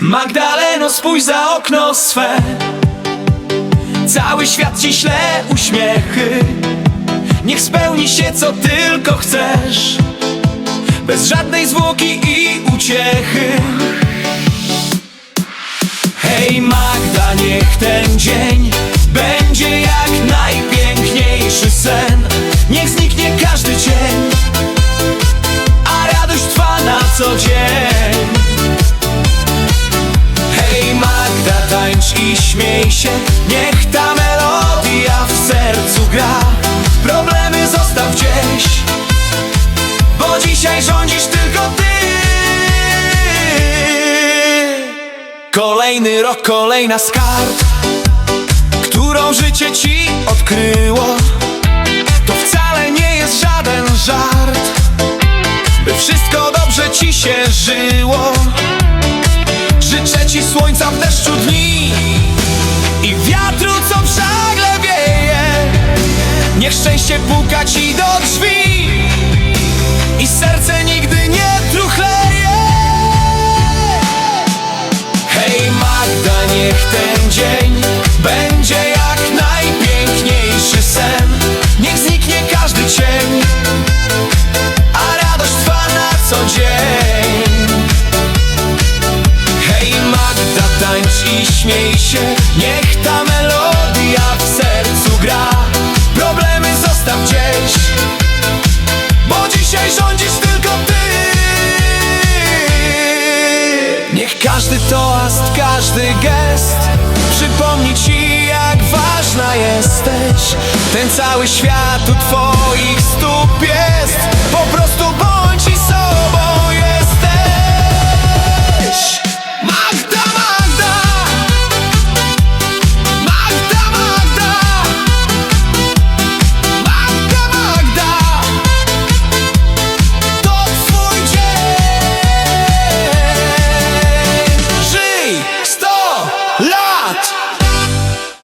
Magdaleno, spójrz za okno swe. Cały świat ci śle uśmiechy. Niech spełni się co tylko chcesz. Bez żadnej zwłoki i uciechy. Hej Magda, niech ten dzień Będzie jak najpiękniejszy sen. Niech zniknie każdy cień A radość trwa na co dzień tańcz i śmiej się Niech ta melodia w sercu gra. Problemy zostaw gdzieś Bo dzisiaj rządzisz tylko ty. Kolejny rok, kolejna skarb Którą życie ci odkryło. To wcale nie jest żaden żart By wszystko dobrze ci się żyło Życzę ci słońca w deszczu dni. I wiatru, co w żagle i śmiej się Niech ta melodia w sercu gra. Problemy zostaw gdzieś Bo dzisiaj rządzisz tylko ty. Niech każdy toast, każdy gest Przypomni ci jak ważna jesteś. Ten cały świat u twoich stóp jest Po prostu bądź